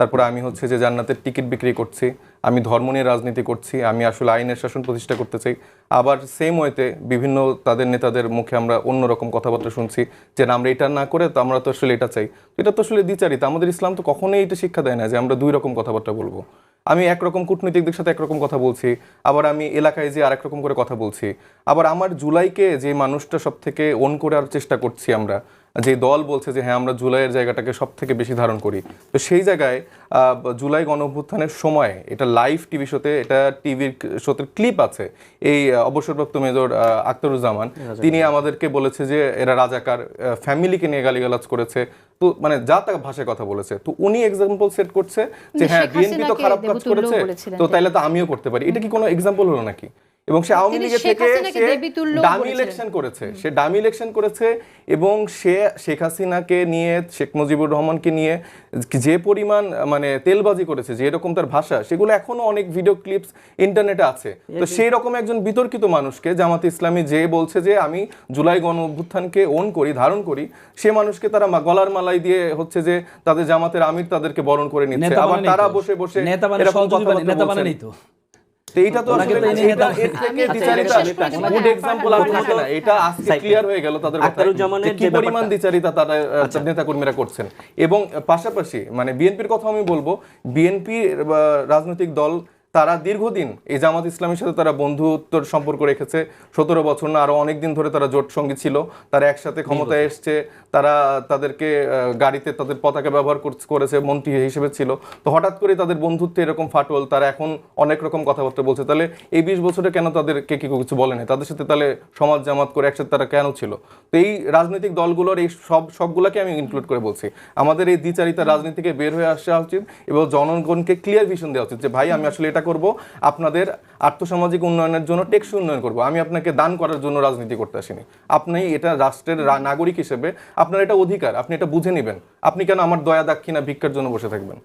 তারপরে আমি হচ্ছে যে জান্নাতের টিকিট বিক্রি করছি, আমি ধর্ম নিয়ে রাজনীতি করছি, আমি আসলে আইনের শাসন প্রতিষ্ঠা করতে চাই। আবার সেম ওয়েতে বিভিন্ন তাদের নেতাদের মুখে আমরা অন্যরকম কথাবার্তা শুনছি যে না, আমরা এটা না করে তো আমরা তো আসলে এটা চাই। এটা তো আসলে দ্বিচারিতা। আমাদের ইসলাম তো কখনোই এটা শিক্ষা দেয় না যে আমরা দুই রকম কথাবার্তা বলব। আমি একরকম কূটনীতিকদের সাথে একরকম কথা বলছি, আবার আমি এলাকায় যে আরেক রকম করে কথা বলছি। আবার আমার জুলাইকে যে মানুষটা সব থেকে ওন করার চেষ্টা করছি আমরা যে দল বলছে যে হ্যাঁ আমরা জুলাইয়ের জায়গাটাকে সব থেকে বেশি ধারণ করি। তো সেই জায়গায় জুলাই গণ অভ্যুত্থানের সময় এটা লাইভ টিভি শোতে এটা টিভির শোতে ক্লিপ আছে। এই অবসরপ্রাপ্ত মেজর আহ, আখতারুজ্জামান তিনি আমাদেরকে বলেছে যে এরা রাজাকার ফ্যামিলিকে নিয়ে গালিগালাজ করেছে। তো মানে যা তা ভাষায় কথা বলেছে। তো উনি এক্সাম্পল সেট করছে যে হ্যাঁ বিএনপি তো খারাপ কাজ করেছে তো তাইলে তো আমিও করতে পারি। এটা কি কোনো এক্সাম্পল হলো নাকি? এবং সে আওয়ামী লীগের শেখ থেকে সে ডামি ইলেকশন করেছে। সে ডামি ইলেকশন করেছে এবং সে শেখ হাসিনাকে নিয়ে শেখ মুজিবুর রহমানকে নিয়ে যে পরিমাণ মানে তেলবাজি করেছে যে এরকম তার ভাষা সেগুলো এখনও অনেক ভিডিও ক্লিপস ইন্টারনেটে আছে। তো সেই রকম একজন বিতর্কিত মানুষকে জামাত ইসলামী যে বলছে যে আমি জুলাই গণ অভ্যুত্থানকে ওন করি ধারণ করি সে মানুষকে তারা গলার মালাই দিয়ে হচ্ছে যে তাদের জামাতের আমির তাদেরকে বরণ করে নিচ্ছে। নেতা আবার তারা বসে বসে এরকম সহযোগী এইটা তো আসলে এটা- আচ্ছা। গুড আর থাকে না আজকে ক্লিয়ার হয়ে গেল তাদের কথায়। যে পরিমাণ দ্বিচারিতা তারা নেতা কর্মীরা করছেন? এবং পাশাপাশি মানে বিএনপির কথা আমি বলব বিএনপি রাজনৈতিক দল তারা দীর্ঘদিন এই জামাত ইসলামের সাথে তারা বন্ধুত্বর সম্পর্ক রেখেছে। সতেরো বছর না আরও অনেক দিন ধরে তারা জোট সঙ্গী ছিল। তারা একসাথে ক্ষমতায় এসছে। তারা তাদেরকে গাড়িতে তাদের পতাকা ব্যবহার করছ- মন্ত্রী হিসেবে ছিল। তো হঠাৎ করে তাদের বন্ধুত্বে এরকম ফাটল তারা এখন অনেক রকম কথাবার্তা বলছে। তাহলে এই বিশ বছরে কেন তাদেরকে কি কিছু বলে নাই? তাদের সাথে তাহলে সমাজ জামাত করে একসাথে তারা কেন ছিল? তো এই রাজনৈতিক দলগুলোর এই সব সবগুলোকে আমি ইনক্লুড করে বলছি। আমাদের এই দ্বিচারিতা রাজনীতিকে বের হয়ে আসা উচিত এবং জনগণকে ক্লিয়ার ভিশন দেওয়া উচিত যে ভাই আমি আসলে এটা করব আপনাদের আর্থসামাজিক উন্নয়নের জন্য টেকসই উন্নয়ন করব। আমি আপনাকে দান করার জন্য রাজনীতি করতে আসিনি। আপনি এটা রাষ্ট্রের নাগরিক হিসেবে আপনার এটা অধিকার, আপনি এটা বুঝে নেবেন। আপনি কেন আমার দয়া, দাক্ষিণা, ভিক্ষার জন্য বসে থাকবেন?